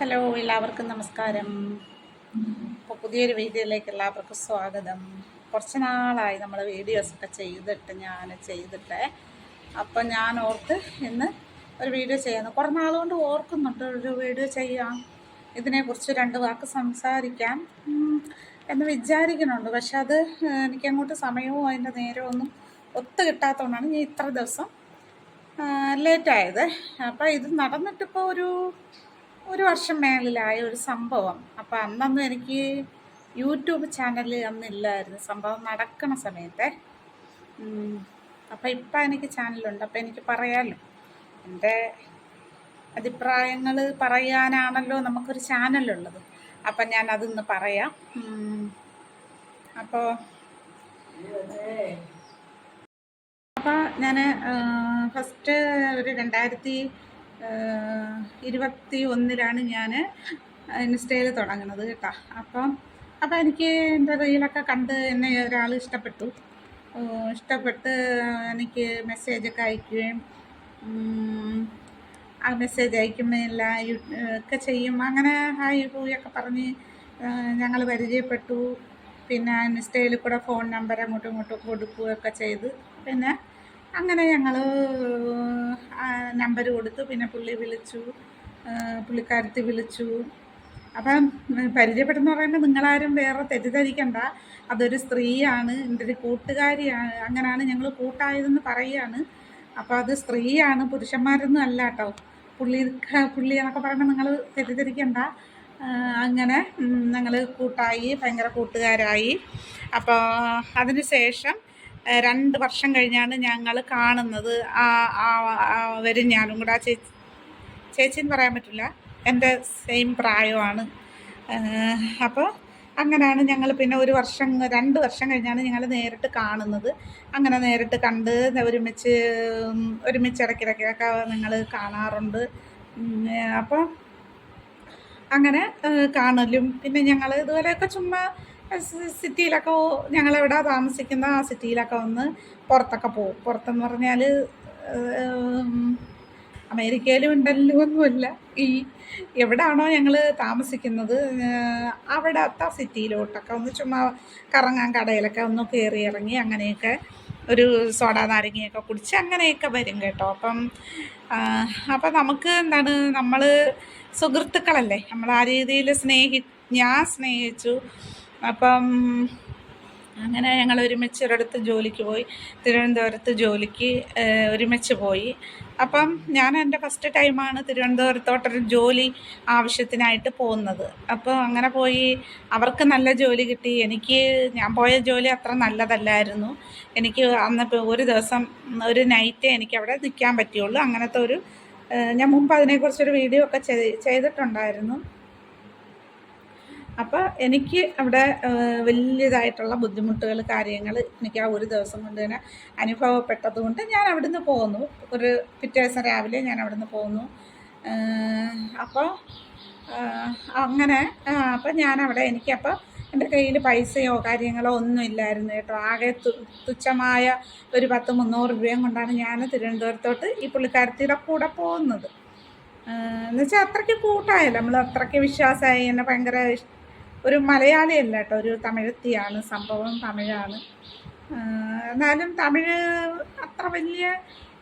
Hello എല്ലാവർക്കും നമസ്കാരം. ഇപ്പോൾ പുതിയൊരു വീഡിയോയിലേക്ക് എല്ലാവർക്കും സ്വാഗതം. കുറച്ച് നാളായി നമ്മൾ വീഡിയോസൊക്കെ ചെയ്തിട്ട് ഞാൻ ചെയ്തിട്ട്. അപ്പം ഞാൻ ഓർത്ത് ഇന്ന് ഒരു വീഡിയോ ചെയ്യുന്നു. കുറേ നാളുകൊണ്ട് ഓർക്കുന്നുണ്ട് ഒരു വീഡിയോ ചെയ്യാം ഇതിനെക്കുറിച്ച് രണ്ട് വാക്ക് സംസാരിക്കാം എന്ന് വിചാരിക്കുന്നുണ്ട്. പക്ഷെ അത് എനിക്കങ്ങോട്ട് സമയവും അതിന്റെ നേരവും ഒന്നും ഒത്തു കിട്ടാത്തതുകൊണ്ടാണ് ഞാൻ ഇത്ര ദിവസം ലേറ്റായത് അപ്പോൾ ഇത് നടന്നിട്ടിപ്പോൾ ഒരു ഒരു വർഷം മേളിലായ ഒരു സംഭവം. അപ്പം അന്നൊന്നും എനിക്ക് യൂട്യൂബ് ചാനൽ അന്നില്ലായിരുന്നു. സംഭവം നടക്കണ സമയത്തെ. അപ്പം ഇപ്പം എനിക്ക് ചാനലുണ്ട്. അപ്പം എനിക്ക് പറയാമല്ലോ എന്റെ അഭിപ്രായങ്ങൾ പറയാനാണല്ലോ നമുക്കൊരു ചാനലുള്ളത്. അപ്പം ഞാൻ അതിന്ന് പറയാം അപ്പോൾ അപ്പോൾ ഞാൻ ഫസ്റ്റ് ഒരു രണ്ടായിരത്തി ഇരുപത്തി ഒന്നിലാണ് ഞാൻ ഇൻസ്റ്റയിൽ തുടങ്ങുന്നത് കേട്ടോ. അപ്പം അപ്പം എനിക്ക് എന്റെ റീലൊക്കെ കണ്ട് എന്നെ ഒരാൾ ഇഷ്ടപ്പെട്ടു. ഇഷ്ടപ്പെട്ട് എനിക്ക് മെസ്സേജൊക്കെ അയക്കുകയും ആ മെസ്സേജ് അയക്കുമ്പോഴില്ല ഒക്കെ ചെയ്യും. അങ്ങനെ ഹായ് ഹൂയൊക്കെ പറഞ്ഞ് ഞങ്ങൾ പരിചയപ്പെട്ടു. പിന്നെ ഇൻസ്റ്റയിൽ കൂടെ ഫോൺ നമ്പർ അങ്ങോട്ടും ഇങ്ങോട്ടും കൊടുക്കുകയൊക്കെ ചെയ്ത്. പിന്നെ അങ്ങനെ ഞങ്ങൾ നമ്പർ കൊടുത്തു. പിന്നെ പുള്ളി വിളിച്ചു. പുള്ളിക്കാരത്തി വിളിച്ചു. അപ്പം പരിചയപ്പെട്ടെന്ന് പറയുമ്പോൾ നിങ്ങളാരും വേറെ തെറ്റിദ്ധരിക്കണ്ട. അതൊരു സ്ത്രീയാണ്. എന്റെ ഒരു കൂട്ടുകാരിയാണ്. അങ്ങനെയാണ് ഞങ്ങൾ കൂട്ടായതെന്ന് പറയുകയാണ് അപ്പോൾ അത് സ്ത്രീയാണ് പുരുഷന്മാരൊന്നും അല്ല കേട്ടോ പുള്ളി പുള്ളി എന്നൊക്കെ പറയുമ്പോൾ നിങ്ങൾ തെറ്റിദ്ധരിക്കണ്ട. അങ്ങനെ ഞങ്ങൾ കൂട്ടായി ഭയങ്കര കൂട്ടുകാരായി. അപ്പോൾ അതിന് ശേഷം രണ്ട് വർഷം കഴിഞ്ഞാണ് ഞങ്ങൾ കാണുന്നത്. ആ ആ- ആ വരും ഞാനും കൂടെ. ആ ചേച്ചി ചേച്ചിന്ന് പറയാൻ പറ്റില്ല. എന്റെ സെയിം പ്രായമാണ്. അപ്പോൾ അങ്ങനെയാണ് ഞങ്ങൾ പിന്നെ ഒരു വർഷം രണ്ട് വർഷം കഴിഞ്ഞാണ് ഞങ്ങൾ നേരിട്ട് കാണുന്നത്. അങ്ങനെ നേരിട്ട് കണ്ട് ഒരുമിച്ച് ഒരുമിച്ച് ഇടയ്ക്കിടയ്ക്കൊക്കെ നിങ്ങൾ കാണാറുണ്ട്. അപ്പോൾ അങ്ങനെ കാണലും. പിന്നെ ഞങ്ങൾ ഇതുപോലെയൊക്കെ ചുമ്മാ സിറ്റിയിലൊക്കെ ഞങ്ങൾ എവിടെ താമസിക്കുന്ന ആ സിറ്റിയിലൊക്കെ ഒന്ന് പുറത്തൊക്കെ പോകും പുറത്തെന്ന് പറഞ്ഞാൽ അമേരിക്കയിലും ഉണ്ടല്ലോ ഒന്നുമില്ല. ഈ എവിടാണോ ഞങ്ങൾ താമസിക്കുന്നത് അവിടത്തെ സിറ്റിയിലോട്ടൊക്കെ ഒന്ന് ചുമ്മാ കറങ്ങാൻ കടയിലൊക്കെ ഒന്ന് കയറി ഇറങ്ങി അങ്ങനെയൊക്കെ ഒരു സോഡ നാരങ്ങയൊക്കെ കുടിച്ച് അങ്ങനെയൊക്കെ വരും കേട്ടോ. അപ്പം അപ്പം നമുക്ക് എന്താണ് നമ്മൾ സുഹൃത്തുക്കളല്ലേ? നമ്മൾ ആ രീതിയിൽ സ്നേഹി ഞാൻ സ്നേഹിച്ചു. അപ്പം അങ്ങനെ ഞങ്ങൾ ഒരുമിച്ച് ഒരിടത്ത് ജോലിക്ക് പോയി തിരുവനന്തപുരത്ത് ജോലിക്ക് ഒരുമിച്ച് പോയി. അപ്പം ഞാൻ എന്റെ ഫസ്റ്റ് ടൈമാണ് തിരുവനന്തപുരത്തോട്ടൊരു ജോലി ആവശ്യത്തിനായിട്ട് പോകുന്നത്. അപ്പോൾ അങ്ങനെ പോയി അവർക്ക് നല്ല ജോലി കിട്ടി. എനിക്ക് ഞാൻ പോയ ജോലി അത്ര നല്ലതല്ലായിരുന്നു. എനിക്ക് അന്ന് ഒരു ദിവസം ഒരു നൈറ്റേ എനിക്ക് അവിടെ നിൽക്കാൻ പറ്റിയുള്ളൂ. അങ്ങനത്തെ ഒരു ഞാൻ മുമ്പ് അതിനെക്കുറിച്ചൊരു വീഡിയോ ഒക്കെ ചെയ്- ചെയ്തിട്ടുണ്ടായിരുന്നു. അപ്പോൾ എനിക്ക് അവിടെ വലിയതായിട്ടുള്ള ബുദ്ധിമുട്ടുകൾ കാര്യങ്ങൾ എനിക്ക് ആ ഒരു ദിവസം കൊണ്ട് തന്നെ അനുഭവപ്പെട്ടത് കൊണ്ട് ഞാൻ അവിടുന്ന് പോന്നു. ഒരു പിറ്റേ ദിവസം രാവിലെ ഞാൻ അവിടുന്ന് പോന്നു. അപ്പോൾ അങ്ങനെ അപ്പോൾ ഞാൻ അവിടെ എനിക്കപ്പോൾ എന്റെ കയ്യിൽ പൈസയോ കാര്യങ്ങളോ ഒന്നും ഇല്ലായിരുന്നു കേട്ടോ. ആകെ തുച്ഛമായ ഒരു പത്ത് മുന്നൂറ് രൂപയും കൊണ്ടാണ് ഞാൻ തിരുവനന്തപുരത്തോട്ട് ഈ പുള്ളിക്കാരത്തിയുടെ കൂടെ പോകുന്നത്. എന്നുവെച്ചാൽ അത്രയ്ക്ക് കൂട്ടായല്ലോ. നമ്മൾ അത്രയ്ക്ക് വിശ്വാസമായി എന്നെ ഭയങ്കര ഇഷ്- മലയാളി അല്ല കേട്ടോ ഒരു തമിഴത്തിയാണ് സംഭവം തമിഴാണ്. എന്നാലും തമിഴ് അത്ര വലിയ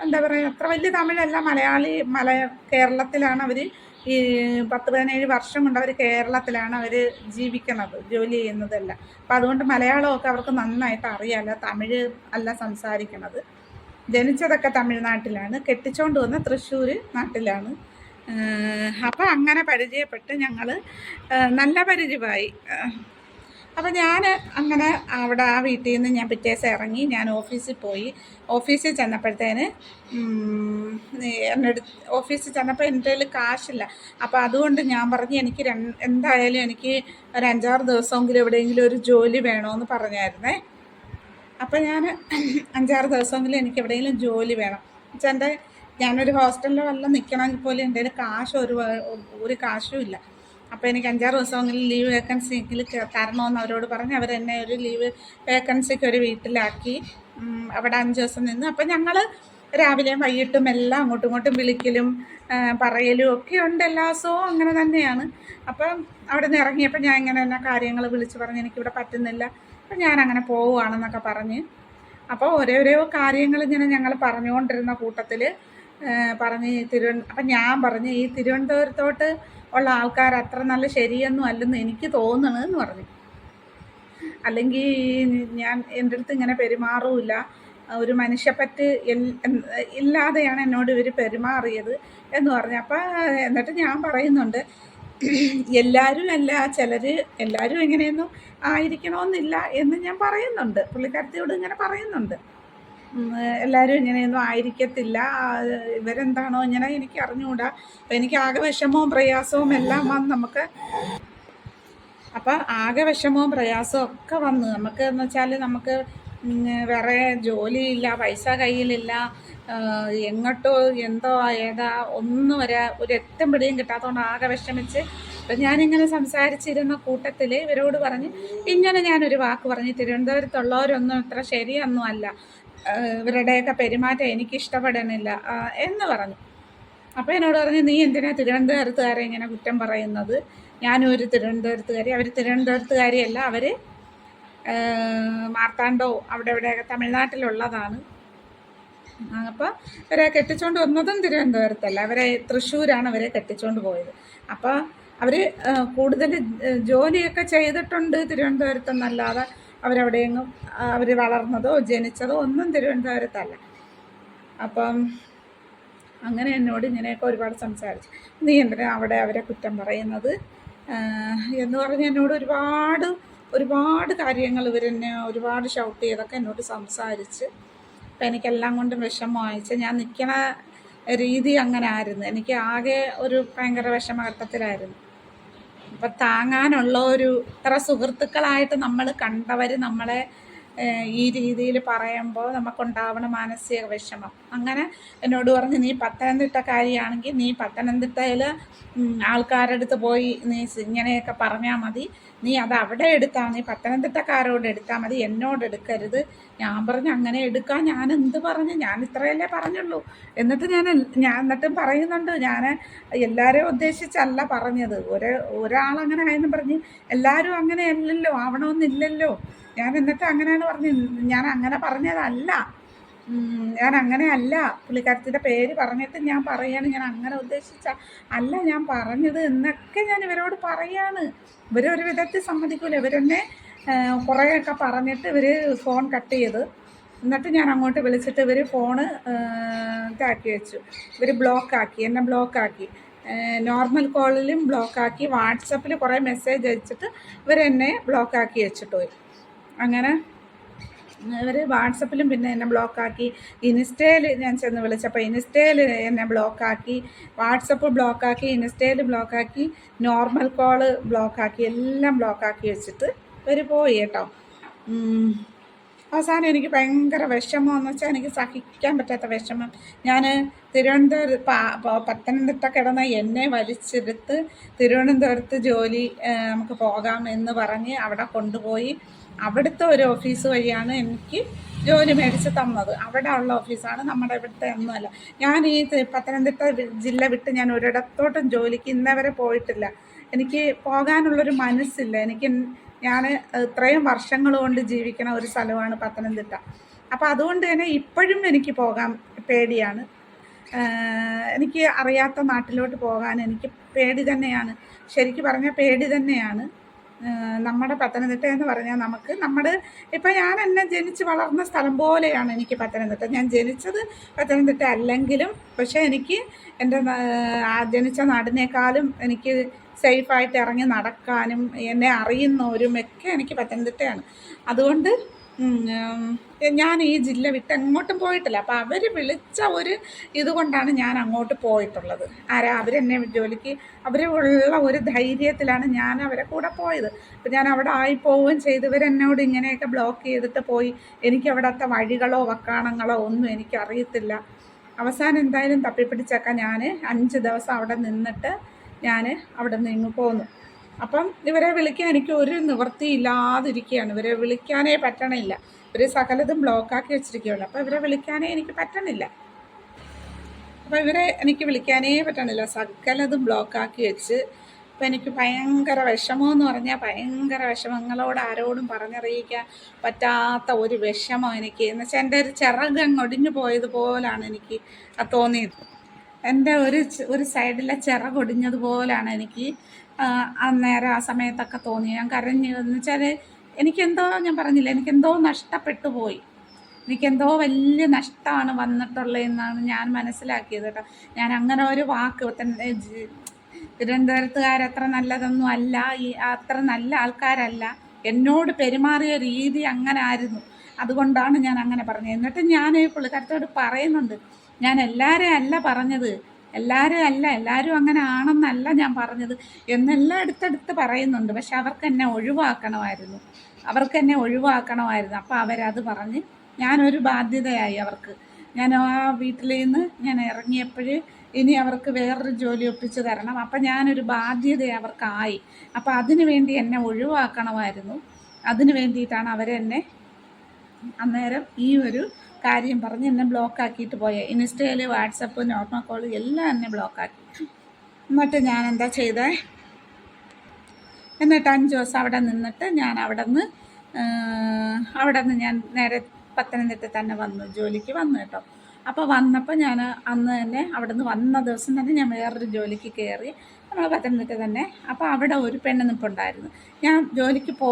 എന്താ പറയുക അത്ര വലിയ തമിഴല്ല മലയാളി മല കേരളത്തിലാണ് അവർ ഈ പത്ത് പതിനേഴ് വർഷം കൊണ്ട് അവർ കേരളത്തിലാണ് അവർ ജീവിക്കുന്നത് ജോലി ചെയ്യുന്നതല്ല. അപ്പം അതുകൊണ്ട് മലയാളമൊക്കെ അവർക്ക് നന്നായിട്ട് അറിയാമല്ല തമിഴ് അല്ല സംസാരിക്കുന്നത് ജനിച്ചതൊക്കെ തമിഴ്നാട്ടിലാണ് കെട്ടിച്ചോണ്ട് വന്ന തൃശ്ശൂർ നാട്ടിലാണ്. അപ്പം അങ്ങനെ പരിചയപ്പെട്ട് ഞങ്ങൾ നല്ല പരിചയമായി. അപ്പം ഞാൻ അങ്ങനെ അവിടെ ആ വീട്ടിൽ നിന്ന് ഞാൻ പിറ്റേ ദിവസം ഇറങ്ങി ഞാൻ ഓഫീസിൽ പോയി. ഓഫീസിൽ ചെന്നപ്പോഴത്തേന് എന്റെ അടുത്ത് ഓഫീസിൽ ചെന്നപ്പോൾ എന്റെ കയ്യിൽ കാശില്ല. അപ്പോൾ അതുകൊണ്ട് ഞാൻ പറഞ്ഞു എനിക്ക് എന്തായാലും എനിക്ക് ഒരു അഞ്ചാറ് ദിവസമെങ്കിലും എവിടെയെങ്കിലും ഒരു ജോലി വേണമെന്ന് പറഞ്ഞായിരുന്നേ. അപ്പം ഞാൻ അഞ്ചാറ് ദിവസമെങ്കിലും എനിക്ക് എവിടെയെങ്കിലും ജോലി വേണം. എന്നുവെച്ചാൽ എന്റെ ഞാനൊരു ഹോസ്റ്റലിൽ വല്ലതും നിൽക്കണമെങ്കിൽ പോലും എന്റെ കയ്യിൽ കാശ് ഒരു ഒരു കാശും ഇല്ല. അപ്പോൾ എനിക്ക് അഞ്ചാറ് ദിവസമെങ്കിലും ലീവ് വേക്കൻസിയിൽ തരണമെന്ന് അവരോട് പറഞ്ഞ് അവരെന്നെ ഒരു ലീവ് വേക്കൻസിക്ക് ഒരു വീട്ടിലാക്കി. അവിടെ അഞ്ച് ദിവസം നിന്ന്. അപ്പം ഞങ്ങൾ രാവിലെയും വൈകിട്ടും എല്ലാം അങ്ങോട്ടും ഇങ്ങോട്ടും വിളിക്കലും പറയലും ഒക്കെ ഉണ്ട് എല്ലാ ദിവസവും അങ്ങനെ തന്നെയാണ്. അപ്പം അവിടെ നിന്ന് ഇറങ്ങിയപ്പോൾ ഞാൻ ഇങ്ങനെ തന്നെ കാര്യങ്ങൾ വിളിച്ച് പറഞ്ഞ് എനിക്കിവിടെ പറ്റുന്നില്ല. അപ്പം ഞാൻ അങ്ങനെ പോവുകയാണെന്നൊക്കെ പറഞ്ഞ്. അപ്പോൾ ഓരോരോ കാര്യങ്ങൾ ഇങ്ങനെ ഞങ്ങൾ പറഞ്ഞുകൊണ്ടിരുന്ന കൂട്ടത്തിൽ പറഞ്ഞ് തിരുവ അപ്പം ഞാൻ പറഞ്ഞു ഈ തിരുവനന്തപുരത്തോട്ട് ഉള്ള ആൾക്കാർ അത്ര നല്ല ശരിയൊന്നും അല്ലെന്ന് എനിക്ക് തോന്നണമെന്ന് പറഞ്ഞു. അല്ലെങ്കിൽ ഞാൻ എന്റെ അടുത്ത് ഇങ്ങനെ പെരുമാറുമില്ല ഒരു മനുഷ്യപ്പറ്റ് ഇല്ലാതെയാണ് എന്നോട് ഇവർ പെരുമാറിയത് എന്ന് പറഞ്ഞു. അപ്പം എന്നിട്ട് ഞാൻ പറയുന്നുണ്ട് എല്ലാവരും അല്ല ചിലർ എല്ലാവരും എങ്ങനെയൊന്നും ആയിരിക്കണമെന്നില്ല എന്ന് ഞാൻ പറയുന്നുണ്ട്. പുള്ളിക്കാരത്തിയോട് ഇങ്ങനെ പറയുന്നുണ്ട്. എല്ലാവരും ഇങ്ങനെയൊന്നും ആയിരിക്കത്തില്ല. ഇവരെന്താണോ ഇങ്ങനെ എനിക്ക് അറിഞ്ഞുകൂടാ അപ്പം എനിക്ക് ആകെ വിഷമവും പ്രയാസവും എല്ലാം വന്ന് നമുക്ക് അപ്പം ആകെ വിഷമവും പ്രയാസവും ഒക്കെ വന്ന് നമുക്ക് എന്ന് വെച്ചാൽ നമുക്ക് വേറെ ജോലിയില്ല പൈസ കയ്യിലില്ല എങ്ങോട്ടോ എന്തോ ഏതാ ഒന്നും വരെ ഒരു എത്തും പിടിയും കിട്ടാത്തതുകൊണ്ട് ആകെ വിഷമിച്ച്. അപ്പം ഞാനിങ്ങനെ സംസാരിച്ചിരുന്ന കൂട്ടത്തിൽ ഇവരോട് പറഞ്ഞ് ഇങ്ങനെ ഞാനൊരു വാക്ക് പറഞ്ഞ് തിരുവനന്തപുരത്തുള്ളവരൊന്നും ഇത്ര ശരിയൊന്നും അല്ല. ഇവരുടെയൊക്കെ പെരുമാറ്റം എനിക്ക് ഇഷ്ടപ്പെടണില്ല എന്ന് പറഞ്ഞു. അപ്പോൾ എന്നോട് പറഞ്ഞു നീ എന്തിനാ തിരുവനന്തപുരത്തുകാരെ ഇങ്ങനെ കുറ്റം പറയുന്നത്? ഞാനും ഒരു തിരുവനന്തപുരത്തുകാരി അവർ തിരുവനന്തപുരത്തുകാരിയല്ല അവർ മാർത്താണ്ഡോ അവിടെ ഇവിടെയൊക്കെ തമിഴ്നാട്ടിലുള്ളതാണ്. അപ്പോൾ ഇവരെ കെട്ടിച്ചുകൊണ്ട് വന്നതും തിരുവനന്തപുരത്തല്ല അവരെ തൃശ്ശൂരാണ് അവരെ കെട്ടിച്ചുകൊണ്ട് പോയത്. അപ്പോൾ അവർ കൂടുതൽ ജോലിയൊക്കെ ചെയ്തിട്ടുണ്ട് തിരുവനന്തപുരത്തെന്നല്ലാതെ അവരവിടെയെങ്ങും അവർ വളർന്നതോ ജനിച്ചതോ ഒന്നും തിരുവനന്തപുരത്തല്ല. അപ്പം അങ്ങനെ എന്നോട് ഇങ്ങനെയൊക്കെ ഒരുപാട് സംസാരിച്ചു. നീ എന്തിനാ അവിടെ അവരെ കുറ്റം പറയുന്നത്? എന്ന് പറഞ്ഞ് എന്നോട് ഒരുപാട് ഒരുപാട് കാര്യങ്ങൾ ഇവരെന്നെ ഒരുപാട് ഷൗട്ട് ചെയ്തൊക്കെ എന്നോട് സംസാരിച്ച് അപ്പം എനിക്കെല്ലാം കൊണ്ടും വിഷമമായിച്ച് ഞാൻ നിൽക്കണ രീതി അങ്ങനെ ആയിരുന്നു. എനിക്ക് ആകെ ഒരു ഭയങ്കര വിഷമഘട്ടത്തിലായിരുന്നു അപ്പം താങ്ങാനുള്ള ഒരു ഇത്ര സുഹൃത്തുക്കളായിട്ട് നമ്മൾ കണ്ടവർ നമ്മളെ ഈ രീതിയിൽ പറയുമ്പോൾ നമുക്കുണ്ടാവണ മാനസിക വിഷമം. അങ്ങനെ എന്നോട് പറഞ്ഞ് നീ പത്തനംതിട്ടക്കാരിയാണെങ്കിൽ നീ പത്തനംതിട്ടയിൽ ആൾക്കാരുടെ അടുത്ത് പോയി നീ ഇങ്ങനെയൊക്കെ പറഞ്ഞാൽ മതി. നീ അത് അവിടെ എടുത്താൽ നീ പത്തനംതിട്ടക്കാരോട് എടുത്താൽ മതി. എന്നോട് എടുക്കരുത്. ഞാൻ പറഞ്ഞു അങ്ങനെ എടുക്കാൻ ഞാൻ എന്ത് പറഞ്ഞു? ഞാൻ ഇത്രയല്ലേ പറഞ്ഞുള്ളൂ. എന്നിട്ട് ഞാൻ ഞാൻ എന്നിട്ടും പറയുന്നുണ്ട്. ഞാൻ എല്ലാവരെയും ഉദ്ദേശിച്ചല്ല പറഞ്ഞത്. ഒരു ഒരാളങ്ങനെ ആയെന്ന് പറഞ്ഞ് എല്ലാവരും അങ്ങനെ അല്ലല്ലോ ആവണമെന്നില്ലല്ലോ. ഞാൻ എന്നിട്ട് അങ്ങനെയാണ് പറഞ്ഞത് ഞാൻ അങ്ങനെ പറഞ്ഞതല്ല. ഞാൻ അങ്ങനെ അല്ല പുള്ളിക്കാരത്തിന്റെ പേര് പറഞ്ഞിട്ട് ഞാൻ പറയാണ് ഞാൻ അങ്ങനെ ഉദ്ദേശിച്ച അല്ല ഞാൻ പറഞ്ഞത് എന്നൊക്കെ ഞാൻ ഇവരോട് പറയാണ്. ഇവരൊരു വിധത്തിൽ സമ്മതിക്കൂല. ഇവരെന്നെ കുറേയൊക്കെ പറഞ്ഞിട്ട് ഇവർ ഫോൺ കട്ട് ചെയ്ത് എന്നിട്ട് ഞാൻ അങ്ങോട്ട് വിളിച്ചിട്ട് ഇവർ ഫോണ് ഇതാക്കി വെച്ചു. ഇവർ ബ്ലോക്കാക്കി എന്നെ ബ്ലോക്കാക്കി. നോർമൽ കോളിലും ബ്ലോക്കാക്കി വാട്സപ്പിൽ കുറേ മെസ്സേജ് അയച്ചിട്ട് ഇവരെന്നെ ബ്ലോക്കാക്കി വെച്ചിട്ട് പോയി. അങ്ങനെ ഇവർ വാട്സപ്പിലും പിന്നെ എന്നെ ബ്ലോക്കാക്കി. ഇൻസ്റ്റയിൽ ഞാൻ ചെന്ന് വിളിച്ചപ്പോൾ ഇൻസ്റ്റയിൽ എന്നെ ബ്ലോക്കാക്കി. വാട്സപ്പ് ബ്ലോക്കാക്കി ഇൻസ്റ്റയിൽ ബ്ലോക്കാക്കി നോർമൽ കോൾ ബ്ലോക്കാക്കി എല്ലാം ബ്ലോക്കാക്കി വെച്ചിട്ട് ഇവർ പോയി കേട്ടോ. അവസാനം എനിക്ക് ഭയങ്കര വിഷമം എന്ന് വെച്ചാൽ എനിക്ക് സഹിക്കാൻ പറ്റാത്ത വിഷമം. ഞാൻ തിരുവനന്തപുരം പ- പ- പത്തനംതിട്ട കിടന്ന എന്നെ വലിച്ചെടുത്ത് തിരുവനന്തപുരത്ത് ജോലി നമുക്ക് പോകാം എന്ന് പറഞ്ഞ് അവിടെ കൊണ്ടുപോയി. അവിടുത്തെ ഒരു ഓഫീസ് വഴിയാണ് എനിക്ക് ജോലി മേടിച്ച് തന്നത്. അവിടെ ഉള്ള ഓഫീസാണ് നമ്മുടെ ഇവിടുത്തെ ഒന്നുമല്ല ഞാൻ ഈ പത്തനംതിട്ട ജില്ല വിട്ട് ഞാൻ ഒരിടത്തോട്ടും ജോലിക്ക് ഇന്നവരെ പോയിട്ടില്ല. എനിക്ക് പോകാനുള്ളൊരു മനസ്സില്ല. എനിക്ക് ഞാൻ ഇത്രയും വർഷങ്ങൾ കൊണ്ട് ജീവിക്കുന്ന ഒരു സ്ഥലമാണ് പത്തനംതിട്ട. അപ്പോൾ അതുകൊണ്ട് തന്നെ ഇപ്പോഴും എനിക്ക് പോകാൻ പേടിയാണ്. എനിക്ക് അറിയാത്ത നാട്ടിലോട്ട് പോകാൻ എനിക്ക് പേടി തന്നെയാണ്. ശരിക്കും പറഞ്ഞാൽ പേടി തന്നെയാണ്. നമ്മുടെ പത്തനംതിട്ട എന്ന് പറഞ്ഞാൽ നമുക്ക് നമ്മുടെ ഇപ്പം ഞാൻ എന്നെ ജനിച്ച് വളർന്ന സ്ഥലം പോലെയാണ് എനിക്ക് പത്തനംതിട്ട. ഞാൻ ജനിച്ചത് പത്തനംതിട്ട അല്ലെങ്കിലും പക്ഷേ എനിക്ക് എന്റെ ജനിച്ച നാടിനേക്കാളും എനിക്ക് സേഫായിട്ട് ഇറങ്ങി നടക്കാനും എന്നെ അറിയുന്നവരും ഒക്കെ എനിക്ക് പത്തനംതിട്ടയാണ്. അതുകൊണ്ട് ഞാൻ ഈ ജില്ല വിട്ട് അങ്ങോട്ടും പോയിട്ടില്ല. അപ്പോൾ അവർ വിളിച്ച ഒരു ഇതുകൊണ്ടാണ് ഞാൻ അങ്ങോട്ട് പോയിട്ടുള്ളത്. ആരാ അവരെന്നെ ജോലിക്ക് അവർ ഉള്ള ഒരു ധൈര്യത്തിലാണ് ഞാൻ അവരെ കൂടെ പോയത്. അപ്പം ഞാൻ അവിടെ ആയി പോവുകയും ചെയ്ത്. ഇങ്ങനെയൊക്കെ ബ്ലോക്ക് ചെയ്തിട്ട് പോയി. എനിക്ക് അവിടുത്തെ വഴികളോ വക്കാണങ്ങളോ ഒന്നും എനിക്കറിയത്തില്ല അവസാനം എന്തായാലും തപ്പിപ്പിടിച്ചൊക്കെ ഞാൻ അഞ്ച് ദിവസം അവിടെ നിന്നിട്ട് ഞാൻ അവിടെ നിന്ന് ഇങ്ങ് പോന്നു. അപ്പം ഇവരെ വിളിക്കാൻ എനിക്ക് ഒരു നിവൃത്തിയില്ലാതിരിക്കുകയാണ് ഇവരെ വിളിക്കാനേ പറ്റണില്ല. ഇവർ സകലതും ബ്ലോക്കാക്കി വെച്ചിരിക്കുകയുള്ളു അപ്പോൾ ഇവരെ വിളിക്കാനേ എനിക്ക് പറ്റണില്ല. അപ്പോൾ ഇവരെ എനിക്ക് വിളിക്കാനേ പറ്റണില്ല. സകലതും ബ്ലോക്കാക്കി വെച്ച് അപ്പോൾ എനിക്ക് ഭയങ്കര വിഷമമെന്ന് പറഞ്ഞാൽ ഭയങ്കര വിഷമങ്ങളോട് ആരോടും പറഞ്ഞറിയിക്കാൻ പറ്റാത്ത ഒരു വിഷമം എനിക്ക്. എന്ന് വെച്ചാൽ എന്റെ ഒരു ചിറകങ്ങ് ഒടിഞ്ഞു പോയതുപോലാണ് എനിക്ക് തോന്നിയത്. എന്റെ ഒരു ഒരു സൈഡിലെ ചിറ കൊടിഞ്ഞതുപോലാണ് എനിക്ക് അന്നേരം ആ സമയത്തൊക്കെ തോന്നി ഞാൻ കരഞ്ഞു എന്ന് വെച്ചാൽ എനിക്കെന്തോ ഞാൻ പറഞ്ഞില്ല എനിക്കെന്തോ നഷ്ടപ്പെട്ടു പോയി. എനിക്കെന്തോ വലിയ നഷ്ടമാണ് വന്നിട്ടുള്ളതെന്നാണ് ഞാൻ മനസ്സിലാക്കിയത് കേട്ടോ. ഞാൻ അങ്ങനെ ഒരു വാക്ക് തിരുവനന്തപുരത്തുകാരത്ര നല്ലതൊന്നും അല്ല ഈ അത്ര നല്ല ആൾക്കാരല്ല. എന്നോട് പെരുമാറിയ രീതി അങ്ങനെ ആയിരുന്നു അതുകൊണ്ടാണ് ഞാൻ അങ്ങനെ പറഞ്ഞത്. എന്നിട്ട് ഞാൻ പുള്ളിക്കാരത്തോട് പറയുന്നുണ്ട് ഞാൻ എല്ലാവരെയും അല്ല പറഞ്ഞത്. എല്ലാവരും അല്ല എല്ലാവരും അങ്ങനെ ആണെന്നല്ല ഞാൻ പറഞ്ഞത്. എന്നെല്ലാം അടുത്തടുത്ത് പറയുന്നുണ്ട്. പക്ഷെ അവർക്ക് എന്നെ ഒഴിവാക്കണമായിരുന്നു. അവർക്ക് എന്നെ ഒഴിവാക്കണമായിരുന്നു. അപ്പോൾ അവരത് പറഞ്ഞ് ഞാനൊരു ബാധ്യതയായി അവർക്ക്. ഞാൻ ആ വീട്ടിൽ നിന്ന് ഞാൻ ഇറങ്ങിയപ്പോൾ ഇനി അവർക്ക് വേറൊരു ജോലി ഒപ്പിച്ച് തരണം. അപ്പം ഞാനൊരു ബാധ്യത അവർക്കായി. അപ്പം അതിനു വേണ്ടി എന്നെ ഒഴിവാക്കണമായിരുന്നു. അതിനു വേണ്ടിയിട്ടാണ് അവരെന്നെ അന്നേരം ഈ ഒരു കാര്യം പറഞ്ഞ് എന്നെ ബ്ലോക്കാക്കിയിട്ട് പോയ. ഇൻസ്റ്റയിൽ വാട്സപ്പ് നോർമൽ കോൾ എല്ലാം എന്നെ ബ്ലോക്കാക്കി എന്നിട്ട് ഞാൻ എന്താ ചെയ്തേ? എന്നിട്ട് അഞ്ച് ദിവസം അവിടെ നിന്നിട്ട് ഞാൻ അവിടെ നിന്ന് അവിടെ നിന്ന് ഞാൻ നേരെ പത്തനംതിട്ട തന്നെ വന്നു. ജോലിക്ക് വന്നു കേട്ടോ. അപ്പോൾ വന്നപ്പോൾ ഞാൻ അന്ന് തന്നെ അവിടെ നിന്ന് വന്ന ദിവസം തന്നെ ഞാൻ വേറൊരു ജോലിക്ക് കയറി നമ്മൾ പത്തനംതിട്ട തന്നെ. അപ്പോൾ അവിടെ ഒരു പെണ്ണ് നിൽപ്പുണ്ടായിരുന്നു ഞാൻ ജോലിക്ക് പോ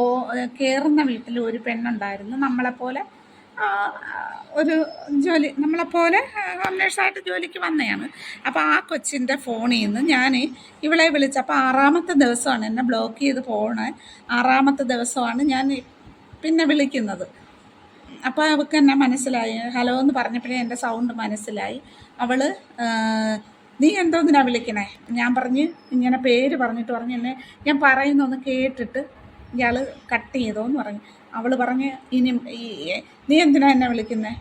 കയറുന്ന വീട്ടിൽ ഒരു പെണ്ണുണ്ടായിരുന്നു. നമ്മളെപ്പോലെ ഒരു ജോലി നമ്മളെപ്പോലെ ഹോം നേഴ്സായിട്ട് ജോലിക്ക് വന്നതാണ് അപ്പോൾ ആ കൊച്ചിന്റെ ഫോണിൽ നിന്ന് ഞാൻ ഇവളെ വിളിച്ചപ്പോൾ ആറാമത്തെ ദിവസമാണ് എന്നെ ബ്ലോക്ക് ചെയ്ത് പോണേ. ആറാമത്തെ ദിവസമാണ് ഞാൻ പിന്നെ വിളിക്കുന്നത്. അപ്പോൾ അവൾക്ക് എന്നെ മനസ്സിലായി. ഹലോ എന്ന് പറഞ്ഞപ്പോഴേ എന്റെ സൗണ്ട് മനസ്സിലായി. അവൾ നീ എന്തോന്നിനാണ് വിളിക്കണേ? ഞാൻ പറഞ്ഞ് ഇങ്ങനെ പേര് പറഞ്ഞിട്ട് പറഞ്ഞ് എന്നെ ഞാൻ പറയുന്നൊന്ന് കേട്ടിട്ട് ഇയാൾ കട്ട് ചെയ്തോന്ന് പറഞ്ഞു. അവൾ പറഞ്ഞ് ഇനി ഈ നീ എന്തിനാ എന്നെ വിളിക്കുന്നേ?